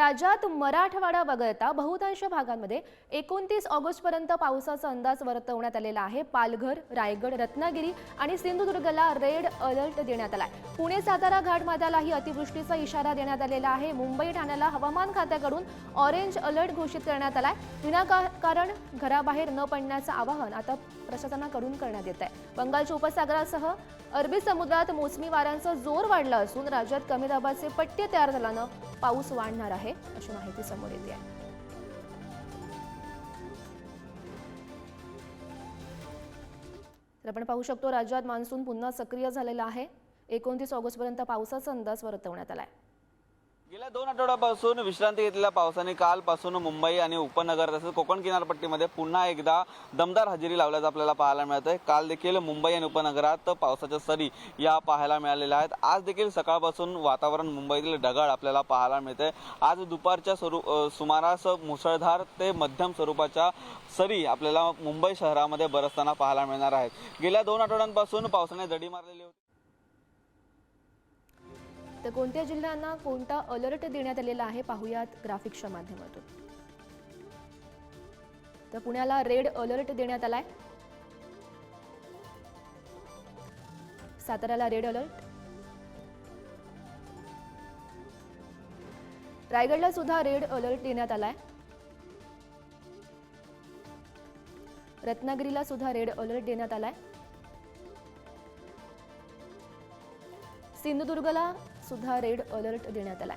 राज्यात मराठवाडा वगळता बहुतांश भागांमध्ये एकोणतीस ऑगस्टपर्यंत पावसाचा अंदाज वर्तवण्यात आलेला आहे. पालघर रायगड रत्नागिरी आणि सिंधुदुर्गला रेड अलर्ट देण्यात आला आहे पुणे सातारा घाटमाथ्यालाही अतिवृष्टीचा इशारा देण्यात आलेला आहे. मुंबई ठाण्याला हवामान खात्याकडून ऑरेंज अलर्ट घोषित करण्यात आलाय. विनाकारण घराबाहेर न पडण्याचं आवाहन आता प्रशासनाकडून करण्यात येत आहे बंगालच्या उपसागरासह अरबी समुद्रात मोसमी वाऱ्यांचा जोर वाढला असून राज्यात कमी दाबाचे पट्टे तयार झाल्यानं पाऊस वाढणार आहे अशी माहिती समोर येते. आहे तर आपण पाहू शकतो राज्यात मान्सून पुन्हा सक्रिय झालेला आहे. एकोणतीस ऑगस्टपर्यंत पावसाचा अंदाज वर्तवण्यात आला आहे गेल्या दोन आठवड्यापासून विश्रांती घेतलेल्या पावसाने कालपासून मुंबई आणि उपनगर तसेच कोकण किनारपट्टीमध्ये पुन्हा एकदा दमदार हजेरी लावल्याचं आपल्याला पाहायला मिळत आहे काल देखील मुंबई आणि उपनगरात पावसाच्या सरी या पाहायला मिळालेल्या आहेत. आज देखील सकाळपासून वातावरण मुंबईतील ढगाळ आपल्याला पाहायला मिळते आज दुपारच्या स्वरूप सुमारास मुसळधार ते मध्यम स्वरूपाच्या सरी आपल्याला मुंबई शहरामध्ये बरसताना पाहायला मिळणार आहेत. गेल्या दोन आठवड्यांपासून पावसाने दडी मारलेली होती. तर कोणत्या जिल्ह्यांना कोणता अलर्ट देण्यात आलेला आहे पाहूयात ग्राफिक्सच्या माध्यमातून. तर पुण्याला रेड अलर्ट देण्यात आलाय. साताऱ्याला रेड अलर्ट. रायगडला सुद्धा रेड अलर्ट देण्यात आलाय. रत्नागिरीला सुद्धा रेड अलर्ट देण्यात आलाय. सिंधुदुर्गला सुद्धा रेड अलर्ट देण्यात आला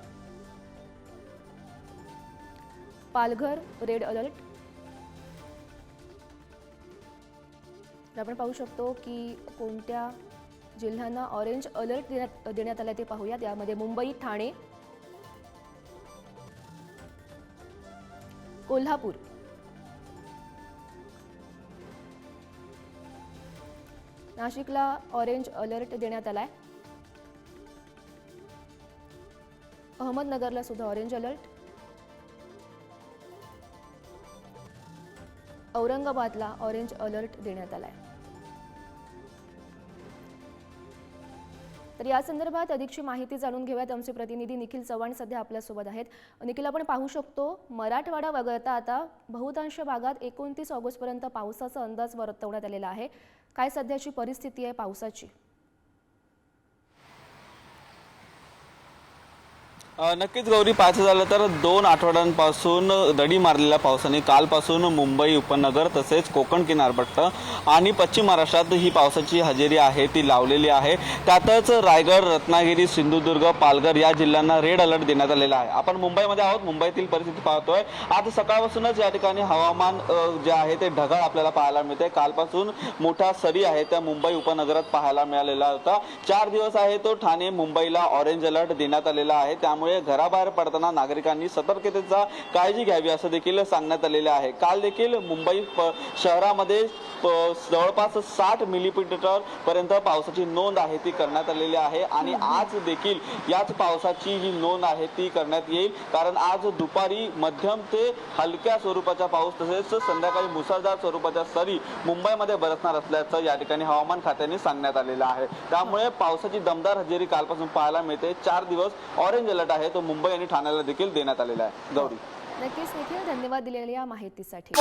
पालघर रेड अलर्ट. तर आपण पाहू शकतो की कोणत्या जिल्ह्यांना ऑरेंज अलर्ट देण्यात देण्यात आलाय ते पाहूयात यामध्ये मुंबई ठाणे कोल्हापूर. नाशिकला ऑरेंज अलर्ट देण्यात आलाय. अहमदनगरला सुद्धा ऑरेंज अलर्ट औरंगाबादला ऑरेंज अलर्ट देण्यात आलाय. तर या संदर्भात अधिकची माहिती जाणून घेऊयात आमचे प्रतिनिधी निखिल चव्हाण सध्या आपल्यासोबत आहेत. निखिल आपण पाहू शकतो मराठवाडा वगळता आता बहुतांश भागात एकोणतीस ऑगस्टपर्यंत पावसाचा अंदाज वर्तवण्यात आलेला आहे. काय सध्याची परिस्थिती आहे पावसाची? नक्कीच गौरी पाहायचं झालं तर दोन आठवड्यांपासून दडी मारलेल्या पावसाने कालपासून मुंबई उपनगर तसेच कोकण किनारपट्ट आणि पश्चिम महाराष्ट्रात ही पावसाची हजेरी आहे ती लावलेली आहे. त्यातच रायगड रत्नागिरी सिंधुदुर्ग पालघर या जिल्ह्यांना रेड अलर्ट देण्यात आलेला आहे. आपण मुंबईमध्ये आहोत मुंबईतील परिस्थिती पाहतोय. आज सकाळपासूनच या ठिकाणी हवामान जे आहे ते ढगाळ आपल्याला पाहायला मिळते कालपासून मोठा सरी आहे त्या मुंबई उपनगरात पाहायला मिळालेला होता. चार दिवस आहे तो ठाणे मुंबईला ऑरेंज अलर्ट देण्यात आलेला आहे. त्यामुळे घराबाहेर पडताना नागरिकांनी सतर्कतेचा काळजी घ्यावी असं देखील सांगण्यात आलेले आहे. काल देखील मुंबई शहरामध्ये जवळपास साठ मिलीमीटर पर्यंत पावसाची नोंद आहे ती करण्यात आलेली आहे आणि आज देखील याच पावसाची जी नोंद आहे ती करण्यात येईल. कारण आज दुपारी मध्यम ते हलक्या स्वरूपाचा पाऊस तसेच संध्याकाळी मुसळधार स्वरूपाच्या सरी मुंबईमध्ये बरसणार असल्याचं या ठिकाणी हवामान खात्याने सांगण्यात आलेलं आहे. त्यामुळे पावसाची दमदार हजेरी कालपासून पाहायला मिळते. चार दिवस ऑरेंज अलर्ट आहे तो मुंबई आणि ठाण्याला देखील देण्यात आलेला आहे. गौरी. नक्कीच निखिल धन्यवाद दिलेल्या या माहितीसाठी.